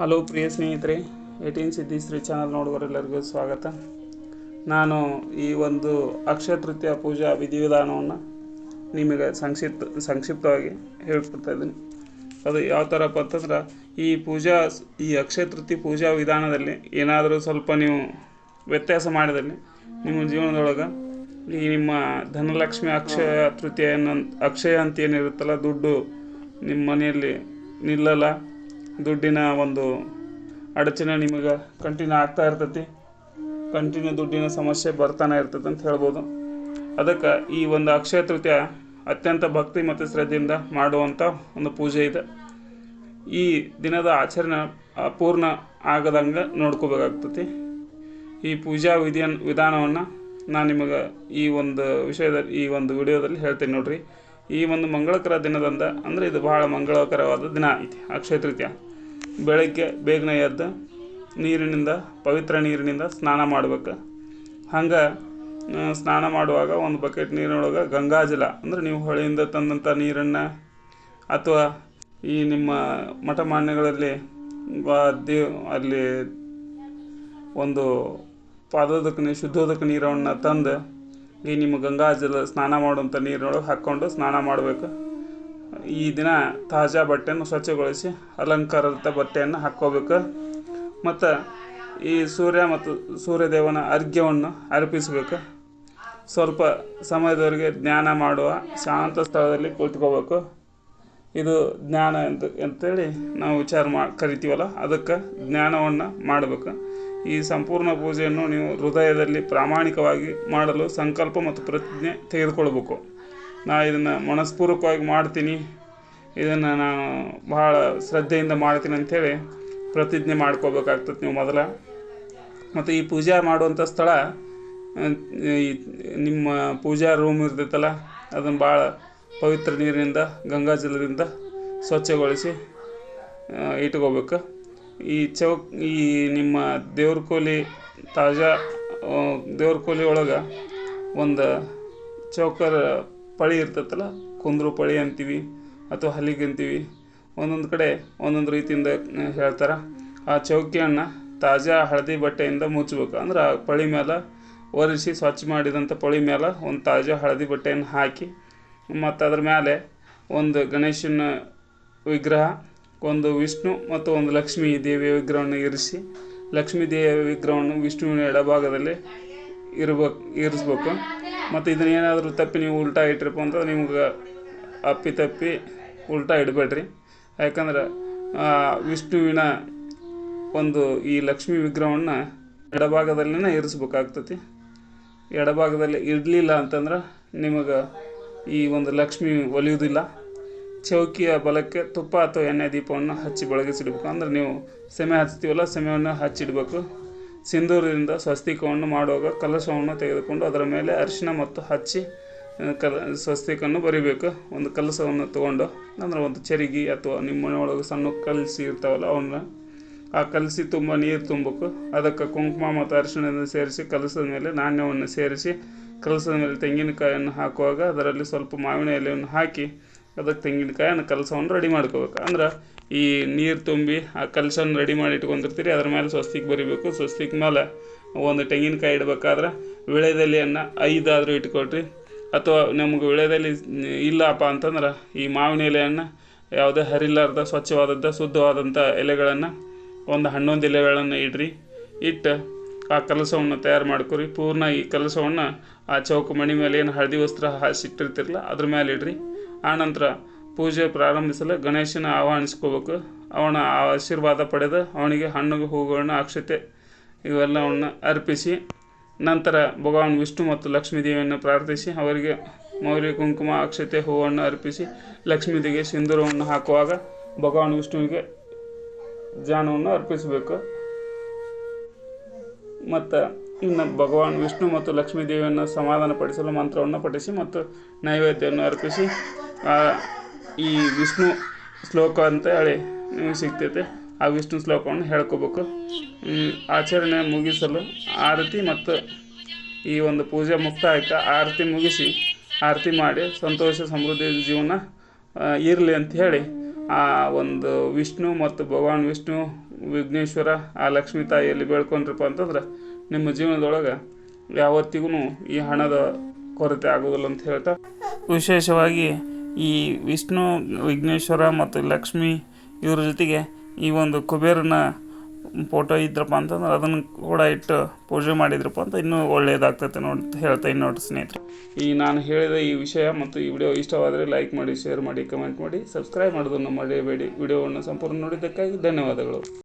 Hello ಪ್ರಿಯ ಸ್ನೇಹಿತರೆ eighteen ಸಿದ್ಧಿಶ್ರೀ channel ನೋಡುವರೆಲ್ಲರಿಗೂ ಸ್ವಾಗತ. ನಾನು ಈ ಒಂದು ಅಕ್ಷಯ ತೃತೀಯ ಪೂಜಾ ವಿಧಿವಿಧಾನವನ್ನು ನಿಮಗೆ ಸಂಕ್ಷಿಪ್ತ, ಸಂಕ್ಷಿಪ್ತವಾಗಿ ಹೇಳ್ಕೊಡ್ತಾ ಇದ್ದೀನಿ. ಅದು ಯಾವ ಥರಪ್ಪ ಅಂತಂದ್ರೆ ಈ ಪೂಜಾ, ಈ ಅಕ್ಷಯ ತೃತೀಯ ಪೂಜಾ ವಿಧಾನದಲ್ಲಿ ಏನಾದರೂ ಸ್ವಲ್ಪ ನೀವು ವ್ಯತ್ಯಾಸ ಮಾಡಿದಲ್ಲಿ ನಿಮ್ಮ ಜೀವನದೊಳಗೆ ಈ ನಿಮ್ಮ ಧನಲಕ್ಷ್ಮಿ ಅಕ್ಷಯ ತೃತೀಯ ಅಕ್ಷಯ ಅಂತ ಏನಿರುತ್ತಲ್ಲ, ದುಡ್ಡು ನಿಮ್ಮ ಮನೆಯಲ್ಲಿ ನಿಲ್ಲಲ್ಲ ದುಡ್ಡಿನ ಒಂದು ಅಡಚಣೆ ನಿಮಗೆ ಕಂಟಿನ್ಯೂ ಆಗ್ತಾ ಇರ್ತೈತಿ. ಕಂಟಿನ್ಯೂ ದುಡ್ಡಿನ ಸಮಸ್ಯೆ ಬರ್ತಾನೆ ಇರ್ತದೆ ಅಂತ ಹೇಳ್ಬೋದು. ಅದಕ್ಕೆ ಈ ಒಂದು ಅಕ್ಷಯ ತೃತೀಯ ಅತ್ಯಂತ ಭಕ್ತಿ ಮತ್ತು ಶ್ರದ್ಧೆಯಿಂದ ಮಾಡುವಂಥ ಒಂದು ಪೂಜೆ ಇದೆ. ಈ ದಿನದ ಆಚರಣೆ ಅಪೂರ್ಣ ಆಗದಂಗೆ ನೋಡ್ಕೋಬೇಕಾಗ್ತತಿ. ಈ ಪೂಜಾ ವಿಧಿಯ ವಿಧಾನವನ್ನು ನಾನು ನಿಮಗೆ ಈ ಒಂದು ವಿಷಯದಲ್ಲಿ, ಈ ಒಂದು ವಿಡಿಯೋದಲ್ಲಿ ಹೇಳ್ತೀನಿ ನೋಡ್ರಿ. ಈ ಒಂದು ಮಂಗಳಕರ ದಿನದಂದ, ಅಂದರೆ ಇದು ಬಹಳ ಮಂಗಳಕರವಾದ ದಿನ ಐತಿ, ಅಕ್ಷಯ ತೃತೀಯ. ಬೆಳಗ್ಗೆ ಬೇಗನೆ ಎದ್ದು ನೀರಿನಿಂದ, ಪವಿತ್ರ ನೀರಿನಿಂದ ಸ್ನಾನ ಮಾಡ್ಬೇಕು. ಹಂಗೆ ಸ್ನಾನ ಮಾಡುವಾಗ ಒಂದು ಬಕೆಟ್ ನೀರಿನೊಳಗೆ ಗಂಗಾಜಲ, ಅಂದರೆ ನೀವು ಹೊಳೆಯಿಂದ ತಂದಂಥ ನೀರನ್ನು, ಅಥವಾ ಈ ನಿಮ್ಮ ಮಠ ಮಾನ್ಯಗಳಲ್ಲಿ ದೇವ್, ಅಲ್ಲಿ ಒಂದು ಪಾದೋದಕ ನೀರು ಶುದ್ಧೋದಕ ನೀರನ್ನು ತಂದು ಈ ನಿಮ್ಮ ಗಂಗಾಜಲ ಸ್ನಾನ ಮಾಡುವಂಥ ನೀರಿನೊಳಗೆ ಹಾಕ್ಕೊಂಡು ಸ್ನಾನ ಮಾಡಬೇಕು. ಈ ದಿನ ತಾಜಾ ಬಟ್ಟೆಯನ್ನು ಸ್ವಚ್ಛಗೊಳಿಸಿ ಅಲಂಕಾರದ ಬಟ್ಟೆಯನ್ನು ಹಾಕ್ಕೋಬೇಕು. ಮತ್ತು ಈ ಸೂರ್ಯ ಮತ್ತು ಸೂರ್ಯದೇವನ ಅರ್ಘ್ಯವನ್ನು ಅರ್ಪಿಸಬೇಕು. ಸ್ವಲ್ಪ ಸಮಯದವರೆಗೆ ಜ್ಞಾನ ಮಾಡುವ ಶಾಂತ ಸ್ಥಳದಲ್ಲಿ ಕುಳಿತುಕೋಬೇಕು. ಇದು ಜ್ಞಾನ ಅಂತ ಅಂತೇಳಿ ನಾವು ವಿಚಾರ ಮಾ, ಕರಿತೀವಲ್ಲ, ಅದಕ್ಕೆ ಜ್ಞಾನವನ್ನು ಮಾಡಬೇಕು. ಈ ಸಂಪೂರ್ಣ ಪೂಜೆಯನ್ನು ನೀವು ಹೃದಯದಲ್ಲಿ ಪ್ರಾಮಾಣಿಕವಾಗಿ ಮಾಡಲು ಸಂಕಲ್ಪ ಮತ್ತು ಪ್ರತಿಜ್ಞೆ ತೆಗೆದುಕೊಳ್ಬೇಕು ನಾ ಇದನ್ನು ಮನಸ್ಪೂರ್ವಕವಾಗಿ ಮಾಡ್ತೀನಿ. ಇದನ್ನು ನಾನು ಬಹಳ ಶ್ರದ್ಧೆಯಿಂದ ಮಾಡ್ತೀನಿ ಅಂಥೇಳಿ ಪ್ರತಿಜ್ಞೆ ಮಾಡ್ಕೋಬೇಕಾಗ್ತದೆ ನೀವು ಮೊದಲ. ಮತ್ತು ಈ ಪೂಜೆ ಮಾಡುವಂಥ ಸ್ಥಳ ನಿಮ್ಮ ಪೂಜಾ ರೂಮ್ ಇರ್ತೈತಲ್ಲ, ಅದನ್ನು ಭಾಳ ಪವಿತ್ರ ನೀರಿನಿಂದ ಗಂಗಾಜಲದಿಂದ ಸ್ವಚ್ಛಗೊಳಿಸಿ ಇಟ್ಕೋಬೇಕು. ಈ ಚೌಕ್, ಈ ನಿಮ್ಮ ದೇವ್ರ ಕೋಲಿ ತಾಜಾ ದೇವ್ರ ಕೋಲಿ ಒಳಗೆ ಒಂದು ಚೌಕರ ಪಳಿ ಇರ್ತೈತಲ್ಲ, ಕುಂದ್ರು ಪಳಿ ಅಂತೀವಿ ಅಥವಾ ಹಲಿಗೆ ಅಂತೀವಿ. ಒಂದೊಂದು ಕಡೆ ಒಂದೊಂದು ರೀತಿಯಿಂದ ಹೇಳ್ತಾರೆ. ಆ ಚೌಕಿಯನ್ನು ತಾಜಾ ಹಳದಿ ಬಟ್ಟೆಯಿಂದ ಮುಚ್ಚಬೇಕು ಅಂದ್ರೆ ಆ ಪಳಿ ಮೇಲೆ ಒರೆಸಿ ಸ್ವಚ್ಛ ಮಾಡಿದಂಥ ಪಳಿ ಮೇಲೆ ಒಂದು ತಾಜಾ ಹಳದಿ ಬಟ್ಟೆಯನ್ನು ಹಾಕಿ, ಮತ್ತು ಅದ್ರ ಮೇಲೆ ಒಂದು ಗಣೇಶನ ವಿಗ್ರಹ, ಒಂದು ವಿಷ್ಣು ಮತ್ತು ಒಂದು ಲಕ್ಷ್ಮೀ ದೇವಿಯ ವಿಗ್ರಹವನ್ನು ಇರಿಸಿ, ಲಕ್ಷ್ಮೀ ದೇವಿಯ ವಿಗ್ರಹವನ್ನು ವಿಷ್ಣುವಿನ ಎಡಭಾಗದಲ್ಲಿ ಇರ್ಬೇಕು ಇರಿಸ್ಬೇಕು. ಮತ್ತು ಇದನ್ನ ಏನಾದರೂ ತಪ್ಪಿ ನೀವು ಉಲ್ಟಾ ಇಟ್ರಪ್ಪ ಅಂದ್ರೆ ನಿಮ್ಗೆ ಅಪ್ಪಿ ತಪ್ಪಿ ಉಲ್ಟಾ ಇಡಬೇಡ್ರಿ. ಯಾಕಂದ್ರೆ ವಿಷ್ಣುವಿನ ಒಂದು ಈ ಲಕ್ಷ್ಮೀ ವಿಗ್ರಹವನ್ನು ಎಡಭಾಗದಲ್ಲಿನೇ ಇರಿಸ್ಬೇಕಾಗ್ತತಿ. ಎಡಭಾಗದಲ್ಲಿ ಇಡಲಿಲ್ಲ ಅಂತಂದ್ರೆ ನಿಮಗೆ ಈ ಒಂದು ಲಕ್ಷ್ಮಿ ಒಲಿಯುವುದಿಲ್ಲ ಚೌಕಿಯ ಬಲಕ್ಕೆ ತುಪ್ಪ ಅಥವಾ ಎಣ್ಣೆ ದೀಪವನ್ನು ಹಚ್ಚಿ ಬೆಳಗಿಸಿಡ್ಬೇಕು. ಅಂದ್ರೆ ನೀವು ಸೆಮೆ ಹಚ್ತೀವಲ್ಲ ಸೆಮೆಯನ್ನು ಹಚ್ಚಿಡಬೇಕು. ಸಿಂಧೂರದಿಂದ ಸ್ವಸ್ತಿಕವನ್ನು ಮಾಡುವಾಗ ಕಲಶವನ್ನು ತೆಗೆದುಕೊಂಡು ಅದರ ಮೇಲೆ ಅರಿಶಿನ ಮತ್ತು ಹಚ್ಚಿ ಕಲ ಸ್ವಸ್ತಿಕನ್ನು ಬರಿಬೇಕು. ಒಂದು ಕಲಸವನ್ನು ತಗೊಂಡು, ಅಂದರೆ ಒಂದು ಚರಿಗಿ ಅಥವಾ ನಿಮ್ಮ ಮನೆಯೊಳಗೆ ಸಣ್ಣ ಕಲಸಿ ಇರ್ತಾವಲ್ಲ ಅವನ್ನ, ಆ ಕಲಸಿ ತುಂಬ ನೀರು ತುಂಬಬೇಕು. ಅದಕ್ಕೆ ಕುಂಕುಮ ಮತ್ತು ಅರಿಶಿಣದಿಂದ ಸೇರಿಸಿ ಕಲಸದ ಮೇಲೆ, ನಾಣ್ಯವನ್ನು ಸೇರಿಸಿ ಕಲಸದ ಮೇಲೆ ತೆಂಗಿನಕಾಯಿಯನ್ನು ಹಾಕುವಾಗ ಅದರಲ್ಲಿ ಸ್ವಲ್ಪ ಮಾವಿನ ಎಲೆಯನ್ನು ಹಾಕಿ ಅದಕ್ಕೆ ತೆಂಗಿನಕಾಯನ್ನು ಕಲಸವನ್ನು ರೆಡಿ ಮಾಡ್ಕೋಬೇಕು. ಅಂದ್ರೆ ಈ ನೀರು ತುಂಬಿ ಆ ಕಲಸವನ್ನು ರೆಡಿ ಮಾಡಿ ಇಟ್ಕೊಂಡಿರ್ತೀರಿ, ಅದ್ರ ಮೇಲೆ ಸ್ವಸ್ತಿಗೆ ಬರಿಬೇಕು. ಸ್ವಸ್ತಿಕ್ ಮೇಲೆ ಒಂದು ತೆಂಗಿನಕಾಯಿ ಇಡಬೇಕಾದ್ರೆ ವಿಳೆದೆಲೆಯನ್ನು ಐದಾದರೂ ಇಟ್ಕೊಳ್ರಿ. ಅಥವಾ ನಮಗೆ ವಿಳೆದೆಲೆ ಇಲ್ಲಪ್ಪ ಅಂತಂದ್ರೆ ಈ ಮಾವಿನ ಎಲೆಯನ್ನು ಯಾವುದೇ ಹರಿಲಾರ್ದ ಸ್ವಚ್ಛವಾದಂಥ ಶುದ್ಧವಾದಂಥ ಎಲೆಗಳನ್ನು, ಒಂದು ಹನ್ನೊಂದು ಎಲೆಗಳನ್ನು ಇಡ್ರಿ. ಇಟ್ಟು ಆ ಕಲಸವನ್ನು ತಯಾರು ಮಾಡ್ಕೊರಿ. ಪೂರ್ಣ ಈ ಕಲಸವನ್ನು ಆ ಚೌಕ ಮಣಿ ಮೇಲೆ ಏನು ಹಳದಿ ವಸ್ತ್ರ ಹಾಸಿಟ್ಟಿರ್ತಿರಲ್ಲ ಅದ್ರ ಮೇಲೆ ಇಡ್ರಿ. ಆನಂತರ ಪೂಜೆ ಪ್ರಾರಂಭಿಸಲು ಗಣೇಶನ ಆಹ್ವಾನಿಸ್ಕೋಬೇಕು ಅವನ ಆಶೀರ್ವಾದ ಪಡೆದು ಅವನಿಗೆ ಹಣ್ಣು ಹೂವುಗಳನ್ನ ಅಕ್ಷತೆ ಇವೆಲ್ಲವನ್ನು ಅರ್ಪಿಸಿ, ನಂತರ ಭಗವಾನ್ ವಿಷ್ಣು ಮತ್ತು ಲಕ್ಷ್ಮೀದೇವಿಯನ್ನು ಪ್ರಾರ್ಥಿಸಿ, ಅವರಿಗೆ ಮೌರ್ಯ ಕುಂಕುಮ ಅಕ್ಷತೆ ಹೂವನ್ನು ಅರ್ಪಿಸಿ ಲಕ್ಷ್ಮೀದೇವಿಗೆ ಸಿಂಧೂರವನ್ನು ಹಾಕುವಾಗ ಭಗವಾನ್ ವಿಷ್ಣುವಿಗೆ ಜಾನವನ್ನು ಅರ್ಪಿಸಬೇಕು. ಮತ್ತು ಇನ್ನು ಭಗವಾನ್ ವಿಷ್ಣು ಮತ್ತು ಲಕ್ಷ್ಮೀದೇವಿಯನ್ನು ಸಮಾಧಾನಪಡಿಸಲು ಮಂತ್ರವನ್ನು ಪಠಿಸಿ ಮತ್ತು ನೈವೇದ್ಯವನ್ನು ಅರ್ಪಿಸಿ ಈ ವಿಷ್ಣು ಶ್ಲೋಕ ಅಂತ ಹೇಳಿ ನಿಮಗೆ ಸಿಗ್ತೈತೆ. ಆ ವಿಷ್ಣು ಶ್ಲೋಕವನ್ನು ಹೇಳ್ಕೋಬೇಕು. ಆಚರಣೆ ಮುಗಿಸಲು ಆರತಿ ಮತ್ತು ಈ ಒಂದು ಪೂಜೆ ಮುಕ್ತಾಯಕ್ಕೆ ಆರತಿ ಮುಗಿಸಿ ಆರತಿ ಮಾಡಿ ಸಂತೋಷ, ಸಮೃದ್ಧಿ, ಜೀವನ ಇರಲಿ ಅಂತ ಹೇಳಿ ಆ ಒಂದು ವಿಷ್ಣು ಮತ್ತು ಭಗವಾನ್ ವಿಷ್ಣು, ವಿಘ್ನೇಶ್ವರ, ಆ ಲಕ್ಷ್ಮೀ ತಾಯಿಯಲ್ಲಿ ಬೇಳ್ಕೊಂಡ್ರಪ್ಪ ಅಂತಂದ್ರೆ ನಿಮ್ಮ ಜೀವನದೊಳಗೆ ಯಾವತ್ತಿಗೂ ಈ ಹಣದ ಕೊರತೆ ಆಗೋದಿಲ್ಲ ಅಂತ ಹೇಳ್ತಾ ವಿಶೇಷವಾಗಿ ಈ ವಿಷ್ಣು, ವಿಘ್ನೇಶ್ವರ ಮತ್ತು ಲಕ್ಷ್ಮಿ ಇವ್ರ ಜೊತೆಗೆ ಈ ಒಂದು ಕುಬೇರನ ಫೋಟೋ ಇದ್ರಪ್ಪ ಅಂತಂದ್ರೆ ಅದನ್ನು ಕೂಡ ಇಟ್ಟು ಪೂಜೆ ಮಾಡಿದ್ರಪ್ಪ ಅಂತ ಇನ್ನೂ ಒಳ್ಳೆಯದಾಗ್ತೈತೆ ನೋಡಿ, ಹೇಳ್ತಾ ನೋಡಿ ಸ್ನೇಹಿತರೆ. ಈ ನಾನು ಹೇಳಿದ ಈ ವಿಷಯ ಮತ್ತು ಈ ವಿಡಿಯೋ ಇಷ್ಟವಾದರೆ ಲೈಕ್ ಮಾಡಿ ಶೇರ್ ಮಾಡಿ ಕಮೆಂಟ್ ಮಾಡಿ ಸಬ್ಸ್ಕ್ರೈಬ್ ಮಾಡೋದನ್ನು ಮರೆಯಬೇಡಿ ವಿಡಿಯೋವನ್ನು ಸಂಪೂರ್ಣ ನೋಡಿದ್ದಕ್ಕಾಗಿ ಧನ್ಯವಾದಗಳು.